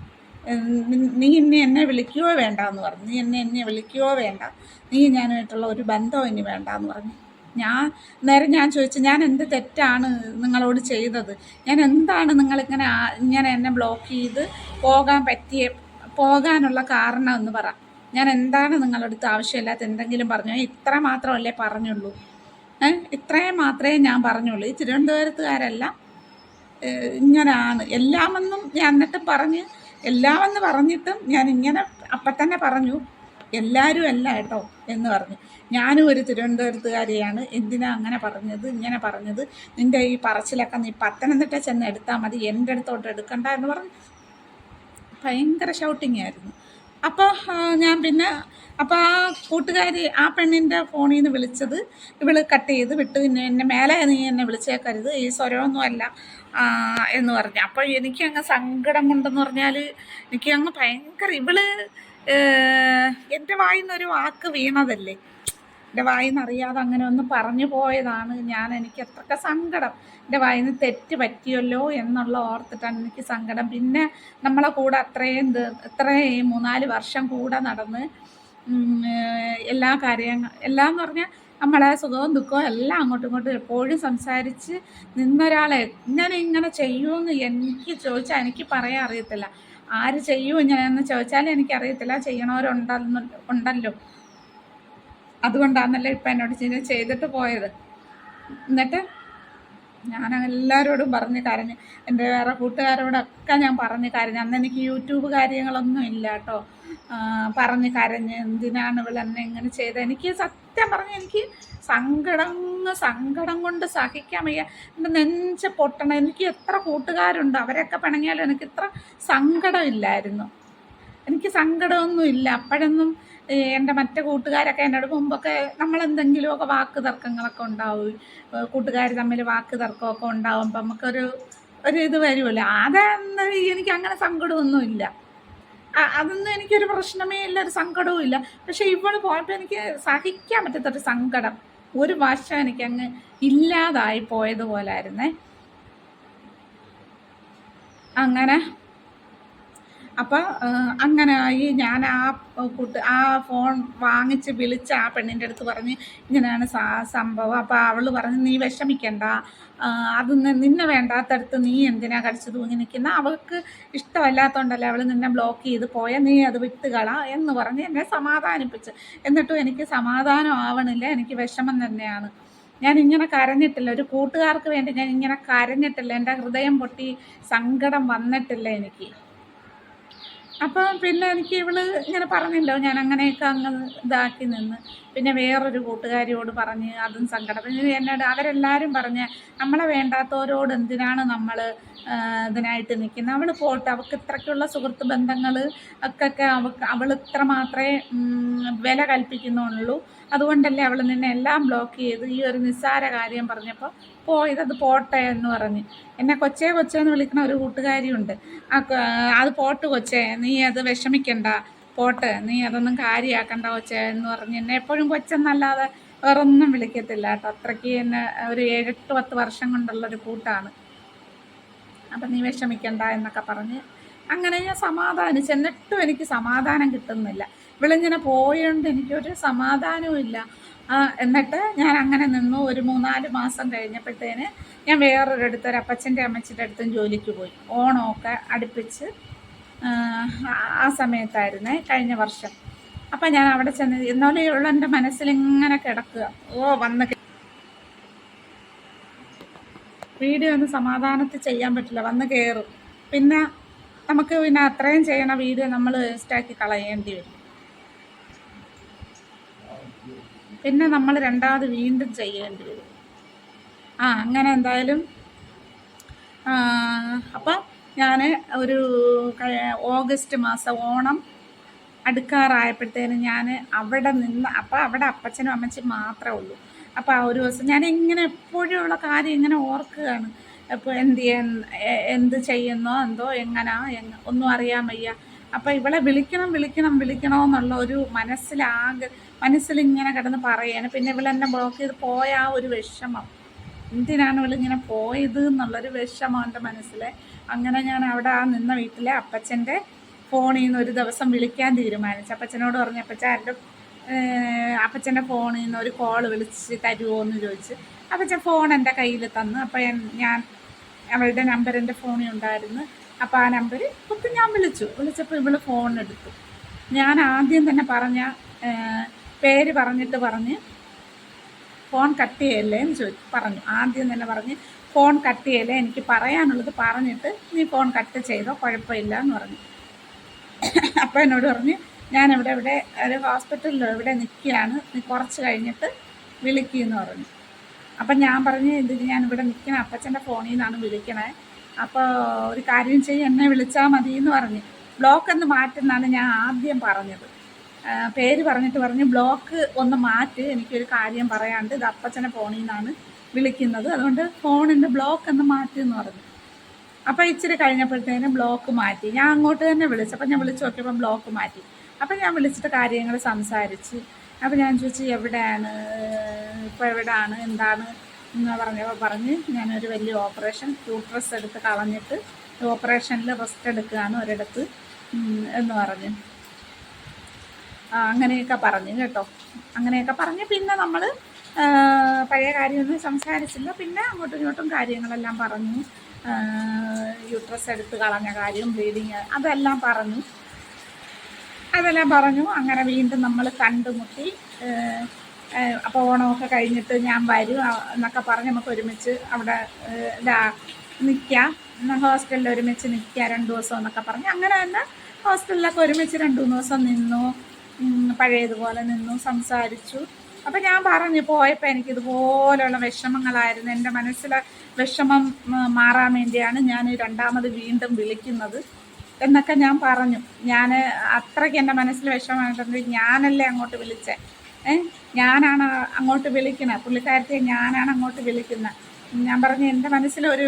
നീ ഇനി എന്നെ വിളിക്കുകയോ വേണ്ട എന്ന് പറഞ്ഞു. നീ എന്നെ എന്നെ വിളിക്കുകയോ വേണ്ട. നീ ഞാനായിട്ടുള്ള ഒരു ബന്ധവും ഇനി വേണ്ട എന്ന് പറഞ്ഞു. ഞാൻ നേരെ ഞാൻ ചോദിച്ചു ഞാൻ എന്ത് തെറ്റാണ് നിങ്ങളോട് ചെയ്തത്? ഞാൻ എന്താണ് നിങ്ങളിങ്ങനെ ഇങ്ങനെ എന്നെ ബ്ലോക്ക് ചെയ്ത് പോകാൻ പറ്റിയ പോകാനുള്ള കാരണം എന്ന് പറ. ഞാൻ എന്താണ് നിങ്ങളടുത്ത് ആവശ്യമില്ലാത്ത എന്തെങ്കിലും പറഞ്ഞു? ഇത്ര മാത്രമല്ലേ പറഞ്ഞുള്ളൂ. ഇത്രയും മാത്രമേ ഞാൻ പറഞ്ഞുള്ളൂ. ഈ തിരുവനന്തപുരത്തുകാരെല്ലാം. ഇങ്ങനെയാണ് എല്ലാമെന്നും ഞാൻ എന്നിട്ടും പറഞ്ഞ് എല്ലാമെന്ന് പറഞ്ഞിട്ടും ഞാൻ ഇങ്ങനെ അപ്പം തന്നെ പറഞ്ഞു. എല്ലാവരും അല്ല കേട്ടോ എന്ന് പറഞ്ഞു. ഞാനും ഒരു തിരുവനന്തപുരത്തുകാരിയാണ്. എന്തിനാ അങ്ങനെ പറഞ്ഞത് ഇങ്ങനെ പറഞ്ഞത്? നിന്റെ ഈ പറച്ചിലൊക്കെ നീ പത്തനംതിട്ട ചെന്ന് എടുത്താൽ മതി. എന്റെ അടുത്തോട്ട് എടുക്കണ്ട എന്ന് പറഞ്ഞു ഭയങ്കര ഷൗട്ടിങ് ആയിരുന്നു. അപ്പോൾ ഞാൻ പിന്നെ അപ്പോൾ ആ കൂട്ടുകാരി ആ പെണ്ണിന്റെ ഫോണിൽ നിന്ന് വിളിച്ചത് ഇവൾ കട്ട് ചെയ്ത് വിട്ട് പിന്നെ എന്നെ മേലെ നീ എന്നെ വിളിച്ചേക്കരുത് ഈ സ്വരമൊന്നുമല്ല എന്ന് പറഞ്ഞു. അപ്പോൾ എനിക്ക് അങ്ങ് സങ്കടം കൊണ്ടെന്ന് പറഞ്ഞാൽ എനിക്ക് അങ്ങ് ഭയങ്കര ഇവൾ എന്റെ വായിൽ നിന്നൊരു വാക്ക് വീണതല്ലേ? എന്റെ വായിന്ന് അറിയാതെ അങ്ങനെ ഒന്ന് പറഞ്ഞു പോയതാണ്. ഞാൻ എനിക്ക് എത്രക്ക സങ്കടം. എന്റെ വായിന്ന് തെറ്റ് പറ്റിയല്ലോ എന്നുള്ള ഓർത്തിട്ടാണ് എനിക്ക് സങ്കടം. പിന്നെ നമ്മളെ കൂടെ അത്രയും ഇത്രയും മൂന്നാൽ വർഷം കൂടെ നടന്ന് എല്ലാ കാര്യങ്ങൾ എല്ലാം എന്ന് പറഞ്ഞാൽ നമ്മളെ സുഖവും ദുഃഖവും എല്ലാം അങ്ങോട്ടും ഇങ്ങോട്ടും എപ്പോഴും സംസാരിച്ച് നിന്നൊരാളെ ഇങ്ങനെ ഇങ്ങനെ ചെയ്യുമെന്ന് എനിക്ക് ചോദിച്ചാൽ എനിക്ക് പറയാൻ അറിയത്തില്ല. ആര് ചെയ്യുമോ ഇങ്ങനെയെന്ന് ചോദിച്ചാൽ എനിക്കറിയത്തില്ല. ചെയ്യണവരുണ്ടല്ലോ ഉണ്ടല്ലോ. അതുകൊണ്ടാണല്ലോ ഇപ്പം എന്നോട് ചെയ്ത് ചെയ്തിട്ട് പോയത്. എന്നിട്ട് ഞാൻ എല്ലാവരോടും പറഞ്ഞ് കരഞ്ഞ് എന്റെ വേറെ കൂട്ടുകാരോടൊക്കെ ഞാൻ പറഞ്ഞ് കരഞ്ഞ് അന്ന് എനിക്ക് യൂട്യൂബ് കാര്യങ്ങളൊന്നും ഇല്ല കേട്ടോ പറഞ്ഞ് കരഞ്ഞ് എന്തിനാണ് ഇവൾ എന്നെ ഇങ്ങനെ ചെയ്ത്? എനിക്ക് സത്യം പറഞ്ഞ് എനിക്ക് സങ്കടം സങ്കടം കൊണ്ട് സഹിക്കാൻ വയ്യ. എന്റെ നെഞ്ച് പൊട്ടണം. എനിക്ക് എത്ര കൂട്ടുകാരുണ്ട്? അവരൊക്കെ പിണങ്ങിയാലും എനിക്ക് ഇത്ര സങ്കടമില്ലായിരുന്നു എനിക്ക് സങ്കടമൊന്നും ഇല്ല. അപ്പോഴൊന്നും എന്റെ മറ്റു കൂട്ടുകാരൊക്കെ എന്നോട് മുമ്പൊക്കെ നമ്മളെന്തെങ്കിലുമൊക്കെ വാക്ക് തർക്കങ്ങളൊക്കെ ഉണ്ടാവും. കൂട്ടുകാർ തമ്മിൽ വാക്ക് തർക്കമൊക്കെ ഉണ്ടാവുമ്പോൾ നമുക്കൊരു ഒരു ഇത് വരുമല്ലോ. അതെന്ന് എനിക്ക് അങ്ങനെ സങ്കടമൊന്നും ഇല്ല അ- അതൊന്നും എനിക്കൊരു പ്രശ്നമേ ഇല്ല ഒരു സങ്കടവും ഇല്ല. പക്ഷെ ഇവൾ പോയപ്പോൾ എനിക്ക് സഹിക്കാൻ പറ്റാത്തൊരു സങ്കടം. ഒരു വശം എനിക്ക് അങ്ങ് ഇല്ലാതായി പോയതുപോലായിരുന്നേ. അങ്ങനെ അപ്പം അങ്ങനെ ആയി ഞാൻ ആ കുട്ടി ആ ഫോൺ വാങ്ങിച്ച് വിളിച്ച് ആ പെണ്ണിന്റെ അടുത്ത് പറഞ്ഞ് ഇങ്ങനെയാണ് സാ സംഭവം. അപ്പോൾ അവൾ പറഞ്ഞ് നീ വിഷമിക്കണ്ട. അത് നിന്നെ വേണ്ടാത്തടുത്ത് നീ എന്തിനാ കടിച്ചു തൂങ്ങി നിൽക്കുന്ന അവൾക്ക് ഇഷ്ടമല്ലാത്തതുകൊണ്ടല്ലേ അവൾ നിന്നെ ബ്ലോക്ക് ചെയ്ത് പോയ. നീ അത് വിട്ടുകള. എന്ന് പറഞ്ഞ് എന്നെ സമാധാനിപ്പിച്ച്. എന്നിട്ടും എനിക്ക് സമാധാനം ആവണില്ല. എനിക്ക് വിഷമം തന്നെയാണ്. ഞാൻ ഇങ്ങനെ കരഞ്ഞിട്ടില്ല. ഒരു കൂട്ടുകാർക്ക് വേണ്ടി ഞാൻ ഇങ്ങനെ കരഞ്ഞിട്ടില്ല. എന്റെ ഹൃദയം പൊട്ടി സങ്കടം വന്നിട്ടില്ല എനിക്ക്. അപ്പം പിന്നെ എനിക്ക് ഇവൾ ഇങ്ങനെ പറഞ്ഞല്ലോ ഞാൻ അങ്ങനെയൊക്കെ അങ്ങ് ഇതാക്കി നിന്ന്. പിന്നെ വേറൊരു കൂട്ടുകാരിയോട് പറഞ്ഞ് അതും സങ്കടം. പിന്നെ എന്നോട് അവരെല്ലാവരും പറഞ്ഞ് നമ്മളെ വേണ്ടാത്തവരോട് എന്തിനാണ് നമ്മൾ ഇതിനായിട്ട് നിൽക്കുന്നത് അവൾ പോട്ടെ അവൾക്ക് ഇത്രയ്ക്കുള്ള സുഹൃത്ത് ബന്ധങ്ങൾ ഒക്കെ അവൾക്ക് അവൾ ഇത്ര മാത്രമേ വില കൽപ്പിക്കുന്നുള്ളൂ. അതുകൊണ്ടല്ലേ അവൾ നിന്നെ എല്ലാം ബ്ലോക്ക് ചെയ്ത് ഈ ഒരു നിസ്സാര കാര്യം പറഞ്ഞപ്പോൾ പോയത്? അത് പോട്ടെ എന്ന് പറഞ്ഞ്. എന്നെ കൊച്ചേ കൊച്ചേ എന്ന് വിളിക്കുന്ന ഒരു കൂട്ടുകാരിയുണ്ട്. അത് പോട്ട് കൊച്ചേ നീ അത് വിഷമിക്കണ്ട. പോട്ടെ നീ അതൊന്നും കാര്യമാക്കണ്ട കൊച്ചേ എന്ന് പറഞ്ഞ് എന്നെ എപ്പോഴും കൊച്ചെന്നല്ലാതെ വേറൊന്നും വിളിക്കത്തില്ല കേട്ടോ. അത്രയ്ക്ക് എന്നെ ഒരു ഏഴെട്ട് പത്ത് വർഷം കൊണ്ടുള്ളൊരു കൂട്ടാണ്. അപ്പം നീ വിഷമിക്കണ്ട എന്നൊക്കെ പറഞ്ഞ് അങ്ങനെ ഞാൻ സമാധാനിച്ച്. എന്നിട്ടും എനിക്ക് സമാധാനം കിട്ടുന്നില്ല. ഇവളിങ്ങനെ പോയതുകൊണ്ട് എനിക്കൊരു സമാധാനവും ഇല്ല. എന്നിട്ട് ഞാൻ അങ്ങനെ നിന്നു. ഒരു മൂന്നാൽ മാസം കഴിഞ്ഞപ്പോഴത്തേന് ഞാൻ വേറൊരിടത്ത് ഒരു അപ്പച്ചന്റെ അമ്മച്ചിന്റെ അടുത്തും ജോലിക്ക് പോയി. ഓണമൊക്കെ അടുപ്പിച്ച് ആ, സമയത്തായിരുന്നേ കഴിഞ്ഞ വർഷം. അപ്പം ഞാൻ അവിടെ ചെന്ന് എന്നാലും എന്റെ മനസ്സിലിങ്ങനെ കിടക്കുക. ഓ വന്ന് വീഡിയോ ഒന്ന് സമാധാനത്തിൽ ചെയ്യാൻ പറ്റില്ല വന്ന് കയറും പിന്നെ നമുക്ക് പിന്നെ അത്രയും ചെയ്യണ വീഡിയോ നമ്മൾ വേസ്റ്റാക്കി കളയേണ്ടി വരും. പിന്നെ നമ്മൾ രണ്ടാമത് വീണ്ടും ചെയ്യേണ്ടി വരും. ആ അങ്ങനെ എന്തായാലും അപ്പം ഞാൻ ഒരു ഓഗസ്റ്റ് മാസം ഓണം അടുക്കാറായപ്പോഴത്തേനും ഞാൻ അവിടെ നിന്ന് അപ്പോൾ അവിടെ അപ്പച്ചനും അമ്മച്ചും മാത്രമേ ഉള്ളൂ. അപ്പോൾ ആ ഒരു ദിവസം ഞാൻ ഇങ്ങനെ എപ്പോഴും ഉള്ള കാര്യം ഇങ്ങനെ ഓർക്കുകയാണ്. അപ്പോൾ എന്ത് എന്ത് ചെയ്യുന്നോ എന്തോ എങ്ങനാ എങ്ങ ഒന്നും അറിയാൻ വയ്യ. അപ്പോൾ ഇവളെ വിളിക്കണം വിളിക്കണം വിളിക്കണമെന്നുള്ള ഒരു മനസ്സിലാകെ മനസ്സിലിങ്ങനെ കിടന്ന് പറയാണ്. പിന്നെ ഇവളെന്നെ ബ്ലോക്ക് ചെയ്ത് പോയ ആ ഒരു വിഷമം. എന്തിനാണ് ഇവളിങ്ങനെ പോയത് എന്നുള്ളൊരു വിഷമം എന്റെ മനസ്സിൽ അങ്ങനെ ഞാൻ അവിടെ ആ നിന്ന വീട്ടിലെ അപ്പച്ചന്റെ ഫോണിൽ നിന്ന് ഒരു ദിവസം വിളിക്കാൻ തീരുമാനിച്ചു. അപ്പച്ചനോട് പറഞ്ഞു അപ്പച്ച എന്റെ അപ്പച്ചന്റെ ഫോണിൽ നിന്ന് ഒരു കോൾ വിളിച്ച് തരുമോ എന്ന് ചോദിച്ച്. അപ്പച്ചൻ ഫോൺ എന്റെ കയ്യിൽ തന്നു. അപ്പോൾ ഞാൻ അവളുടെ നമ്പർ എന്റെ ഫോണിൽ ഉണ്ടായിരുന്നു. അപ്പോൾ ആ നമ്പർ ഇപ്പം ഞാൻ വിളിച്ചു. വിളിച്ചപ്പോൾ ഇവൾ ഫോൺ എടുത്തു. ഞാൻ ആദ്യം തന്നെ പറഞ്ഞ പേര് പറഞ്ഞിട്ട് പറഞ്ഞ് ഫോൺ കട്ട് ചെയ്യല്ലേ? എന്ന് ചോദിച്ചു പറഞ്ഞു. ആദ്യം തന്നെ പറഞ്ഞ് ഫോൺ കട്ട് ചെയ്യല്ലേ? എനിക്ക് പറയാനുള്ളത് പറഞ്ഞിട്ട് നീ ഫോൺ കട്ട് ചെയ്തോ? കുഴപ്പമില്ല എന്ന് പറഞ്ഞു. അപ്പം എന്നോട് പറഞ്ഞ് ഞാൻ ഇവിടെ ഒരു ഹോസ്പിറ്റലിൽ ഇവിടെ നിൽക്കുകയാണ്. നീ കുറച്ച് കഴിഞ്ഞിട്ട് വിളിക്കുമെന്ന് പറഞ്ഞു. അപ്പം ഞാൻ പറഞ്ഞ് ഞാൻ ഇവിടെ നിൽക്കണ. അപ്പച്ചന്റെ ഫോണിൽ നിന്നാണ് വിളിക്കണേ. അപ്പോൾ ഒരു കാര്യം ചെയ്യും എന്നെ വിളിച്ചാൽ മതി എന്ന് പറഞ്ഞ്. ബ്ലോക്ക് ഒന്ന് മാറ്റുന്നാണ് ഞാൻ ആദ്യം പറഞ്ഞത്. പേര് പറഞ്ഞിട്ട് പറഞ്ഞ് ബ്ലോക്ക് ഒന്ന് മാറ്റി. എനിക്കൊരു കാര്യം പറയാണ്ട് ഇത് അപ്പച്ചന്റെ ഫോണിൽ നിന്നാണ് വിളിക്കുന്നത്. അതുകൊണ്ട് ഫോണിന്റെ ബ്ലോക്ക് എന്ന് മാറ്റി എന്ന് പറഞ്ഞു. അപ്പോൾ ഇച്ചിരി കഴിഞ്ഞപ്പോഴത്തേനും ബ്ലോക്ക് മാറ്റി. ഞാൻ അങ്ങോട്ട് തന്നെ വിളിച്ചു. അപ്പം ഞാൻ വിളിച്ചു നോക്കിയപ്പോൾ ബ്ലോക്ക് മാറ്റി. അപ്പം ഞാൻ വിളിച്ചിട്ട് കാര്യങ്ങൾ സംസാരിച്ച്. അപ്പം ഞാൻ ചോദിച്ചു എവിടെയാണ്? ഇപ്പോൾ എവിടെയാണ് എന്താണ്? എന്ന് പറഞ്ഞപ്പോൾ പറഞ്ഞ് ഞാനൊരു വലിയ ഓപ്പറേഷൻ യൂട്രസ് എടുത്ത് കളഞ്ഞിട്ട് ഓപ്പറേഷനിൽ റെസ്റ്റ് എടുക്കുകയാണ് ഒരിടത്ത് എന്ന് പറഞ്ഞു. അങ്ങനെയൊക്കെ പറഞ്ഞു കേട്ടോ. അങ്ങനെയൊക്കെ പറഞ്ഞ് പിന്നെ നമ്മൾ പഴയ കാര്യമൊന്നും സംസാരിച്ചില്ല. പിന്നെ അങ്ങോട്ടും ഇങ്ങോട്ടും കാര്യങ്ങളെല്ലാം പറഞ്ഞു. യൂട്രസ് എടുത്ത് കളഞ്ഞ കാര്യം ബ്ലീഡിങ് അതെല്ലാം പറഞ്ഞു. അതെല്ലാം പറഞ്ഞു. അങ്ങനെ വീണ്ടും നമ്മൾ കണ്ടുമുട്ടി. അപ്പോൾ ഓണമൊക്കെ കഴിഞ്ഞിട്ട് ഞാൻ വരും എന്നൊക്കെ പറഞ്ഞ് നമുക്ക് ഒരുമിച്ച് അവിടെ ഇതാ നിൽക്കാം ഹോസ്റ്റലിൽ ഒരുമിച്ച് നിൽക്കുക രണ്ട് ദിവസം എന്നൊക്കെ പറഞ്ഞ്. അങ്ങനെ തന്നെ ഹോസ്റ്റലിലൊക്കെ ഒരുമിച്ച് രണ്ട് മൂന്ന് ദിവസം നിന്നു. പഴയതുപോലെ നിന്നു സംസാരിച്ചു. അപ്പം ഞാൻ പറഞ്ഞു പോയപ്പോൾ ഇതുപോലെയുള്ള വിഷമങ്ങളായിരുന്നു. എന്റെ മനസ്സിലെ വിഷമം മാറാൻ വേണ്ടിയാണ് ഞാൻ രണ്ടാമത് വീണ്ടും വിളിക്കുന്നത് എന്നൊക്കെ ഞാൻ പറഞ്ഞു. ഞാൻ അത്രയ്ക്ക് എന്റെ മനസ്സിൽ വിഷമമായിട്ടുണ്ടെങ്കിൽ ഞാനല്ലേ അങ്ങോട്ട് വിളിച്ചേ? ഞാനാണ് അങ്ങോട്ട് വിളിക്കുന്നത് പുള്ളിക്കാരത്തെ ഞാനാണ് അങ്ങോട്ട് വിളിക്കുന്നത് ഞാൻ പറഞ്ഞു എന്റെ മനസ്സിൽ ഒരു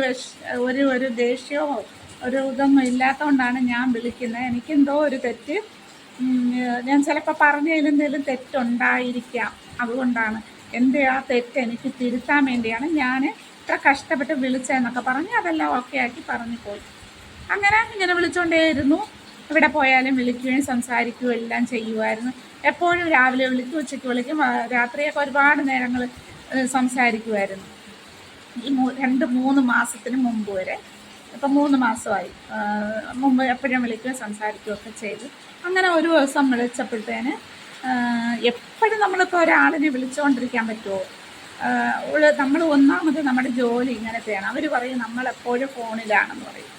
ഒരു ഒരു ദേഷ്യമോ ഒരു ഇതൊന്നും ഇല്ലാത്തതുകൊണ്ടാണ് ഞാൻ വിളിക്കുന്നത് എനിക്കെന്തോ ഒരു തെറ്റ് ഞാൻ ചിലപ്പോൾ പറഞ്ഞതിലെന്തെങ്കിലും തെറ്റുണ്ടായിരിക്കാം. അതുകൊണ്ടാണ് എന്റെ ആ തെറ്റ് എനിക്ക് തിരുത്താൻ വേണ്ടിയാണ് ഞാൻ ഇത്ര കഷ്ടപ്പെട്ട് വിളിച്ചതെന്നൊക്കെ പറഞ്ഞ് അതെല്ലാം ഓക്കെ ആക്കി പറഞ്ഞു പോയി. അങ്ങനെ ഇങ്ങനെ വിളിച്ചുകൊണ്ടേയിരുന്നു ഇവിടെ പോയാലും വിളിക്കുകയും സംസാരിക്കുകയും എല്ലാം ചെയ്യുമായിരുന്നു. എപ്പോഴും രാവിലെ വിളിക്കും ഉച്ചയ്ക്ക് വിളിക്കും രാത്രിയൊക്കെ ഒരുപാട് നേരങ്ങൾ സംസാരിക്കുമായിരുന്നു. ഈ രണ്ട് മൂന്ന് മാസത്തിന് മുമ്പ് വരെ ഇപ്പം മൂന്ന് മാസമായി. മുമ്പ് എപ്പോഴും വിളിക്കുകയും സംസാരിക്കുകയൊക്കെ ചെയ്തു. അങ്ങനെ ഒരു ദിവസം വിളിച്ചപ്പോഴത്തേന് എപ്പോഴും നമ്മളിപ്പോൾ ഒരാളിനെ വിളിച്ചുകൊണ്ടിരിക്കാൻ പറ്റുമോ നമ്മൾ ഒന്നാമത് നമ്മുടെ ജോലി ഇങ്ങനത്തെയാണ്. അവർ പറയും നമ്മളെപ്പോഴും ഫോണിലാണെന്ന് പറയും.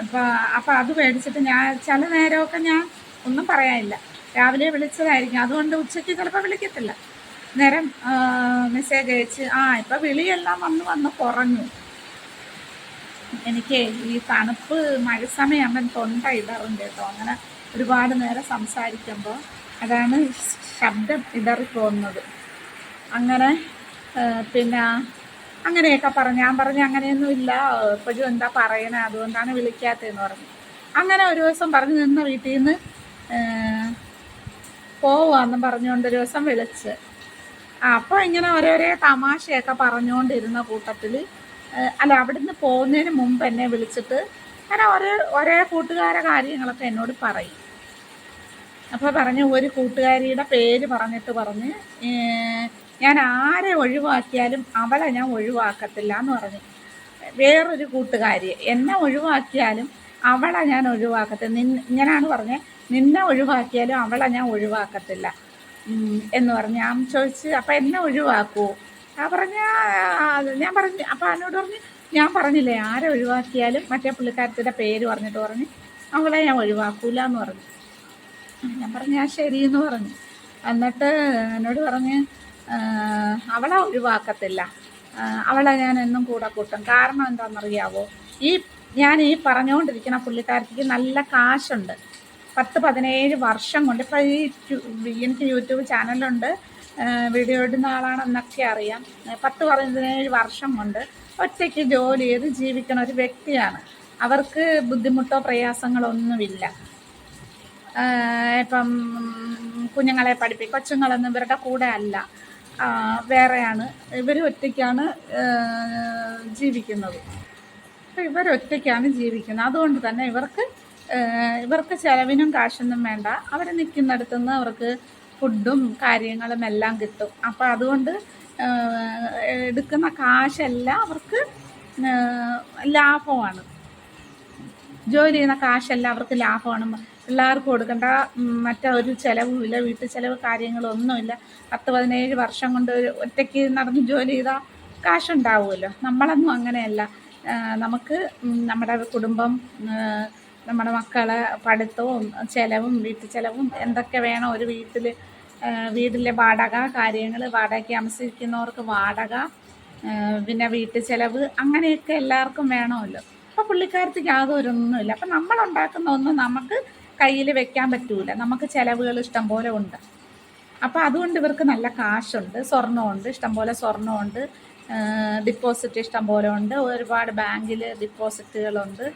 അപ്പോൾ അപ്പോൾ അത് മേടിച്ചിട്ട് ഞാൻ ചില നേരമൊക്കെ ഞാൻ ഒന്നും പറയാനില്ല. രാവിലെ വിളിച്ചതായിരിക്കും. അതുകൊണ്ട് ഉച്ചയ്ക്ക് ചിലപ്പോൾ വിളിക്കത്തില്ല. നേരം മെസ്സേജ് അയച്ച് ആ ഇപ്പം വിളിയെല്ലാം വന്ന് വന്ന് കുറഞ്ഞു. എനിക്ക് ഈ തണുപ്പ് മഴ സമയമാകുമ്പം തൊണ്ട ഇടറുണ്ട് കേട്ടോ. അങ്ങനെ ഒരുപാട് നേരം സംസാരിക്കുമ്പോൾ അതാണ് ശബ്ദം ഇടറിപ്പോകുന്നത് അങ്ങനെ പിന്നെ അങ്ങനെയൊക്കെ പറഞ്ഞു. ഞാൻ പറഞ്ഞു അങ്ങനെയൊന്നും ഇല്ല. എപ്പോഴും എന്താ പറയണേ? അതുകൊണ്ടാണ് വിളിക്കാത്തതെന്ന് പറഞ്ഞു. അങ്ങനെ ഒരു ദിവസം പറഞ്ഞു നിന്ന വീട്ടിൽ നിന്ന് പോവാന്ന് പറഞ്ഞുകൊണ്ട് ഒരു ദിവസം വിളിച്ച്. അപ്പോൾ ഇങ്ങനെ ഓരോരോ തമാശയൊക്കെ പറഞ്ഞുകൊണ്ടിരുന്ന കൂട്ടത്തിൽ അല്ല അവിടുന്ന് പോകുന്നതിന് മുമ്പ് എന്നെ വിളിച്ചിട്ട് അങ്ങനെ ഒരേ ഒരേ കൂട്ടുകാരെ കാര്യങ്ങളൊക്കെ എന്നോട് പറയും. അപ്പോൾ പറഞ്ഞു ഒരു കൂട്ടുകാരിയുടെ പേര് പറഞ്ഞിട്ട് പറഞ്ഞ് ഞാൻ ആരെ ഒഴിവാക്കിയാലും അവളെ ഞാൻ ഒഴിവാക്കത്തില്ല എന്ന് പറഞ്ഞു. വേറൊരു കൂട്ടുകാരി എന്നെ ഒഴിവാക്കിയാലും അവളെ ഞാൻ ഒഴിവാക്കത്തില്ല നിൻ ഇങ്ങനെയാണ് പറഞ്ഞത് നിന്നെ ഒഴിവാക്കിയാലും അവളെ ഞാൻ ഒഴിവാക്കത്തില്ല. എന്ന് പറഞ്ഞു. ഞാൻ ചോദിച്ച് അപ്പം എന്നെ ഒഴിവാക്കുമോ ആ പറഞ്ഞ ഞാൻ പറഞ്ഞു അപ്പം എന്നോട് പറഞ്ഞു ഞാൻ പറഞ്ഞില്ലേ ആരെ ഒഴിവാക്കിയാലും മറ്റേ പുള്ളിക്കാരത്തിന്റെ പേര് പറഞ്ഞിട്ട് പറഞ്ഞ് അവളെ ഞാൻ ഒഴിവാക്കൂല എന്ന് പറഞ്ഞു. ഞാൻ പറഞ്ഞു ഞാൻ ശരിയെന്ന് പറഞ്ഞു. എന്നിട്ട് എന്നോട് പറഞ്ഞ് അവളെ ഒഴിവാക്കത്തില്ല. ആ, അവളെ ഞാൻ എന്നും കൂടെ കൂട്ടും. കാരണം എന്താണെന്നറിയാവോ? ഈ ഞാൻ ഈ പറഞ്ഞുകൊണ്ടിരിക്കുന്ന പുള്ളിക്കാരത്തിക്ക് നല്ല കാശുണ്ട്. പത്ത് പതിനേഴ് വർഷം കൊണ്ട് ഇപ്പം ഈ എനിക്ക് യൂട്യൂബ് ചാനലുണ്ട്. ആ, വീഡിയോ ഇടുന്ന ആളാണെന്നൊക്കെ അറിയാം. പത്ത് പതിനേഴ് വർഷം കൊണ്ട് ഒറ്റയ്ക്ക് ജോലി ചെയ്ത് ജീവിക്കുന്ന ഒരു വ്യക്തിയാണ്. അവർക്ക് ബുദ്ധിമുട്ടോ പ്രയാസങ്ങളോ ഒന്നുമില്ല ഇപ്പം കുഞ്ഞുങ്ങളെ പഠിപ്പിക്കും കൊച്ചുങ്ങളൊന്നും ഇവരുടെ കൂടെ അല്ല. വേറെയാണ്. ഇവർ ഒറ്റയ്ക്കാണ് ജീവിക്കുന്നത്. അപ്പം ഇവർ ഒറ്റയ്ക്കാണ് ജീവിക്കുന്നത്. അതുകൊണ്ട് തന്നെ ഇവർക്ക് ഇവർക്ക് ചിലവിനും കാശൊന്നും വേണ്ട. അവർ നിൽക്കുന്നിടത്തു നിന്ന് അവർക്ക് ഫുഡും കാര്യങ്ങളും എല്ലാം കിട്ടും. അപ്പം അതുകൊണ്ട് എടുക്കുന്ന കാശെല്ലാം അവർക്ക് ലാഭമാണ്. ജോലി ചെയ്യുന്ന കാശെല്ലാം അവർക്ക് ലാഭമാണ്. പിള്ളേർക്ക് കൊടുക്കേണ്ട. മറ്റൊരു ചിലവുമില്ല. വീട്ടു ചിലവ് കാര്യങ്ങളൊന്നുമില്ല. പത്ത് പതിനേഴ് വർഷം കൊണ്ട് ഒറ്റയ്ക്ക് നടന്ന് ജോലി ചെയ്താൽ കാശുണ്ടാവുമല്ലോ. നമ്മളൊന്നും അങ്ങനെയല്ല. നമുക്ക് നമ്മുടെ കുടുംബം നമ്മുടെ മക്കളെ പഠിത്തവും ചിലവും വീട്ടു ചിലവും എന്തൊക്കെ വേണം ഒരു വീട്ടിൽ വീട്ടിലെ വാടക കാര്യങ്ങൾ വാടകയ്ക്ക് താമസിക്കുന്നവർക്ക് വാടക പിന്നെ വീട്ടു ചിലവ് അങ്ങനെയൊക്കെ എല്ലാവർക്കും വേണമല്ലോ. അപ്പോൾ പുള്ളിക്കാരത്തിക്ക് യാതൊരൊന്നുമില്ല അപ്പം നമ്മളുണ്ടാക്കുന്ന ഒന്നും നമുക്ക് കയ്യിൽ വെക്കാൻ പറ്റൂല. നമുക്ക് ചിലവുകൾ ഇഷ്ടം പോലെ ഉണ്ട്. അപ്പോൾ അതുകൊണ്ട് ഇവർക്ക് നല്ല കാശുണ്ട്. സ്വർണമുണ്ട് ഇഷ്ടംപോലെ സ്വർണമുണ്ട്. ഡിപ്പോസിറ്റ് ഇഷ്ടം പോലെ ഉണ്ട്. ഒരുപാട് ബാങ്കിൽ ഡിപ്പോസിറ്റുകളുണ്ട്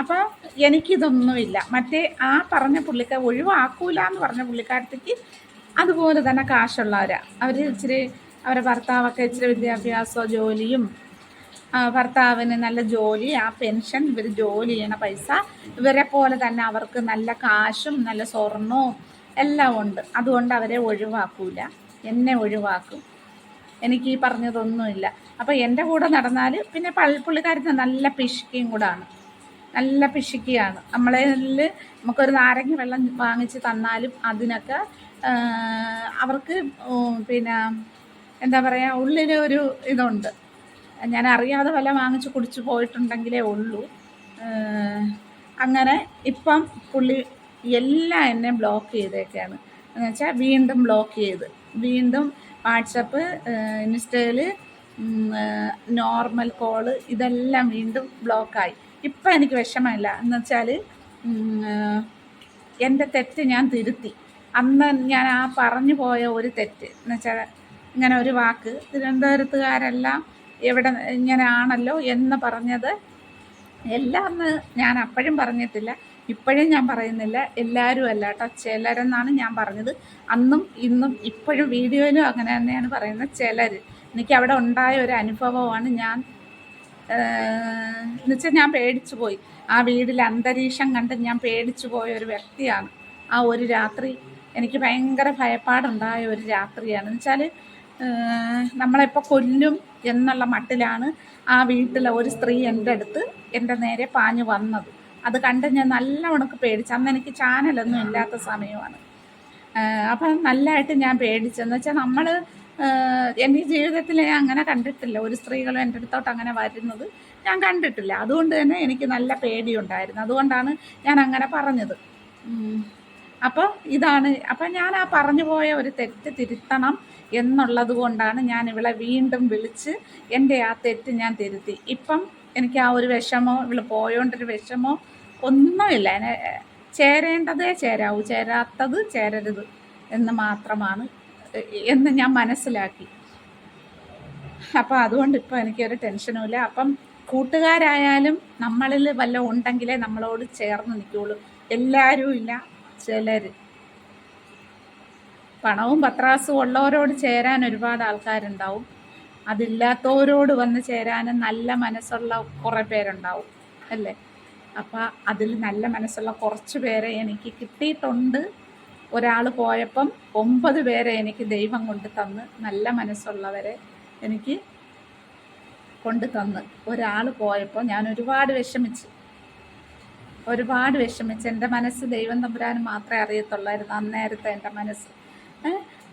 അപ്പോൾ എനിക്കിതൊന്നുമില്ല. മറ്റേ ആ പറഞ്ഞ പുള്ളിക്കാർ ഒഴിവാക്കൂല എന്ന് പറഞ്ഞ പുള്ളിക്കാരത്തേക്ക് അതുപോലെ തന്നെ കാശുള്ളവരാണ് അവർ ഇച്ചിരി അവരുടെ ഭർത്താവൊക്കെ ഇച്ചിരി വിദ്യാഭ്യാസമോ ജോലിയും ഭർത്താവിന് നല്ല ജോലി ആ പെൻഷൻ ഇവർ ജോലി ചെയ്യണ പൈസ ഇവരെ പോലെ തന്നെ അവർക്ക് നല്ല കാശും നല്ല സ്വർണവും എല്ലാം ഉണ്ട്. അതുകൊണ്ട് അവരെ ഒഴിവാക്കൂല. എന്നെ ഒഴിവാക്കും. എനിക്ക് ഈ പറഞ്ഞതൊന്നുമില്ല. അപ്പോൾ എന്റെ കൂടെ നടന്നാൽ പിന്നെ പള്ളി പുള്ളിക്കാരത്തിന് നല്ല പിശുക്കിയും കൂടാണ്. നല്ല പിശുക്കിയാണ്. നമ്മളെ നമുക്കൊരു നാരങ്ങ വെള്ളം വാങ്ങിച്ച് തന്നാലും അതിനൊക്കെ അവർക്ക് പിന്നെ എന്താ പറയുക ഉള്ളിൽ ഒരു ഇതുണ്ട്. ഞാൻ അറിയാതെ വല്ല വാങ്ങിച്ച് കുടിച്ചു പോയിട്ടുണ്ടെങ്കിലേ ഉള്ളൂ. അങ്ങനെ ഇപ്പം പുള്ളി എല്ലാം എന്നെ ബ്ലോക്ക് ചെയ്തേക്കാണ്. എന്ന് വെച്ചാൽ വീണ്ടും ബ്ലോക്ക് ചെയ്ത്. വീണ്ടും വാട്സപ്പ് ഇൻസ്റ്റയിൽ നോർമൽ കോൾ ഇതെല്ലാം വീണ്ടും ബ്ലോക്കായി ഇപ്പം എനിക്ക് വിഷമമില്ല. എന്ന് വെച്ചാൽ എന്റെ തെറ്റ് ഞാൻ തിരുത്തി. അന്ന് ഞാൻ ആ പറഞ്ഞു പോയ ഒരു തെറ്റ്. എന്ന് വെച്ചാൽ ഇങ്ങനെ ഒരു വാക്ക്. തിരുവനന്തപുരത്തുകാരെല്ലാം എവിടെ ഇങ്ങനെയാണല്ലോ എന്ന് പറഞ്ഞത്. എല്ലാം ഞാൻ അപ്പോഴും പറഞ്ഞിട്ടില്ല. ഇപ്പോഴും ഞാൻ പറയുന്നില്ല. എല്ലാവരും അല്ല കേട്ടോ. ചിലരെന്നാണ് ഞാൻ പറഞ്ഞത്. അന്നും ഇന്നും ഇപ്പോഴും വീഡിയോയിലും അങ്ങനെ തന്നെയാണ് പറയുന്നത് ചിലർ എനിക്ക് അവിടെ ഉണ്ടായ ഒരു അനുഭവമാണ് ഞാൻ എന്നുവെച്ചാൽ ഞാൻ പേടിച്ചു പോയി. ആ വീടിൽ അന്തരീക്ഷം കണ്ട് ഞാൻ പേടിച്ചു പോയ ഒരു വ്യക്തിയാണ്. ആ ഒരു രാത്രി എനിക്ക് ഭയങ്കര ഭയപ്പാടുണ്ടായ ഒരു രാത്രിയാണ്. എന്ന് വെച്ചാൽ നമ്മളെപ്പോൾ കൊല്ലും എന്നുള്ള മട്ടിലാണ് ആ വീട്ടിലെ ഒരു സ്ത്രീ എന്റെ അടുത്ത് എന്റെ നേരെ പാഞ്ഞു വന്നത്. അത് കണ്ട് ഞാൻ നല്ല ഉണക്ക് പേടിച്ചു. അന്ന് എനിക്ക് ചാനലൊന്നും ഇല്ലാത്ത സമയമാണ്. അപ്പം നല്ലതായിട്ട് ഞാൻ പേടിച്ചെന്ന് വെച്ചാൽ നമ്മൾ എന്റെ ജീവിതത്തിൽ ഞാൻ അങ്ങനെ കണ്ടിട്ടില്ല. ഒരു സ്ത്രീകളും എന്റെ അടുത്തോട്ട് അങ്ങനെ വരുന്നത് ഞാൻ കണ്ടിട്ടില്ല. അതുകൊണ്ട് തന്നെ എനിക്ക് നല്ല പേടിയുണ്ടായിരുന്നു. അതുകൊണ്ടാണ് ഞാൻ അങ്ങനെ പറഞ്ഞത്. അപ്പോൾ ഇതാണ് അപ്പം ഞാൻ ആ പറഞ്ഞു പോയ ഒരു തെറ്റ് തിരുത്തണം. എന്നുള്ളത് കൊണ്ടാണ് ഞാൻ ഇവളെ വീണ്ടും വിളിച്ച് എന്റെ ആ തെറ്റ് ഞാൻ തിരുത്തി. ഇപ്പം എനിക്ക് ആ ഒരു വിഷമോ ഇവൾ പോയോണ്ടൊരു വിഷമോ ഒന്നുമില്ല എന്നെ ചേരേണ്ടതേ ചേരാവൂ. ചേരാത്തത് ചേരരുത് എന്ന് മാത്രമാണ് എന്ന് ഞാൻ മനസ്സിലാക്കി. അപ്പം അതുകൊണ്ട് ഇപ്പം എനിക്കൊരു ടെൻഷനും ഇല്ല. അപ്പം കൂട്ടുകാരായാലും നമ്മളിൽ വല്ല ഉണ്ടെങ്കിലേ നമ്മളോട് ചേർന്ന് നിൽക്കുകയുള്ളൂ എല്ലാവരും ഇല്ല. ചിലർ പണവും പത്രാസും ഉള്ളവരോട് ചേരാൻ ഒരുപാട് ആൾക്കാരുണ്ടാവും. അതില്ലാത്തവരോട് വന്ന് ചേരാനും നല്ല മനസ്സുള്ള കുറേ പേരുണ്ടാവും അല്ലേ? അപ്പം അതിൽ നല്ല മനസ്സുള്ള കുറച്ച് പേരെ എനിക്ക് കിട്ടിയിട്ടുണ്ട്. ഒരാൾ പോയപ്പം ഒമ്പത് പേരെ എനിക്ക് ദൈവം കൊണ്ട് തന്ന് നല്ല മനസ്സുള്ളവരെ എനിക്ക് കൊണ്ട് തന്ന്. ഒരാൾ പോയപ്പോൾ ഞാൻ ഒരുപാട് വിഷമിച്ചു. ഒരുപാട് വിഷമിച്ച് എന്റെ മനസ്സ് ദൈവം തമ്പുരാൻ മാത്രമേ അറിയത്തുള്ളായിരുന്നു അന്നേരത്തെ എന്റെ മനസ്സ്.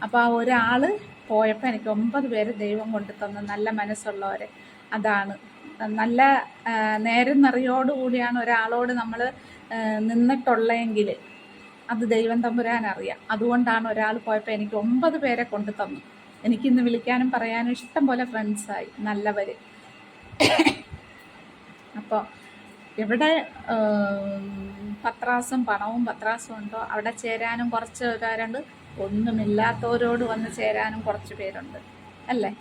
അപ്പോൾ ആ ഒരാൾ പോയപ്പോൾ എനിക്ക് ഒമ്പത് പേര് ദൈവം കൊണ്ടു തന്ന നല്ല മനസ്സുള്ളവരെ. അതാണ്. നല്ല നേരം നിറയോടുകൂടിയാണ് ഒരാളോട് നമ്മൾ നിന്നിട്ടുള്ളതെങ്കിൽ അത് ദൈവം തമ്പുരാൻ അറിയാം. അതുകൊണ്ടാണ് ഒരാൾ പോയപ്പോൾ എനിക്ക് ഒമ്പത് പേരെ കൊണ്ടു തന്നു. എനിക്കിന്ന് വിളിക്കാനും പറയാനും ഇഷ്ടം പോലെ ഫ്രണ്ട്സായി നല്ലവർ അപ്പോൾ എവിടെ പത്രാസും പണവും പത്രാസും ഉണ്ടോ? അവിടെ ചേരാനും കുറച്ച് പേരുണ്ട് ഒന്നുമില്ലാത്തവരോട് വന്ന് ചേരാനും കുറച്ച് പേരുണ്ട് അല്ലേ?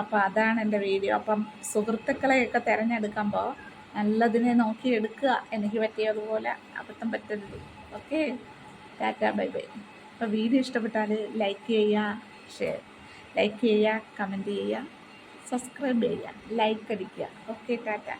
അപ്പോൾ അതാണ് എന്റെ വീഡിയോ. അപ്പം സുഹൃത്തുക്കളെയൊക്കെ തിരഞ്ഞെടുക്കുമ്പോൾ നല്ലതിനെ നോക്കി എടുക്കുക. എനിക്ക് പറ്റിയതുപോലെ അബദ്ധം പറ്റരുത്. ഓക്കെ? Tata bye bye. അപ്പോൾ വീഡിയോ ഇഷ്ടപ്പെട്ടാൽ ലൈക്ക് ചെയ്യുക ഷെയർ. ലൈക്ക് ചെയ്യുക കമന്റ് ചെയ്യുക സബ്സ്ക്രൈബ് ചെയ്യുക ലൈക്ക് അടിക്കുക. Okay tata.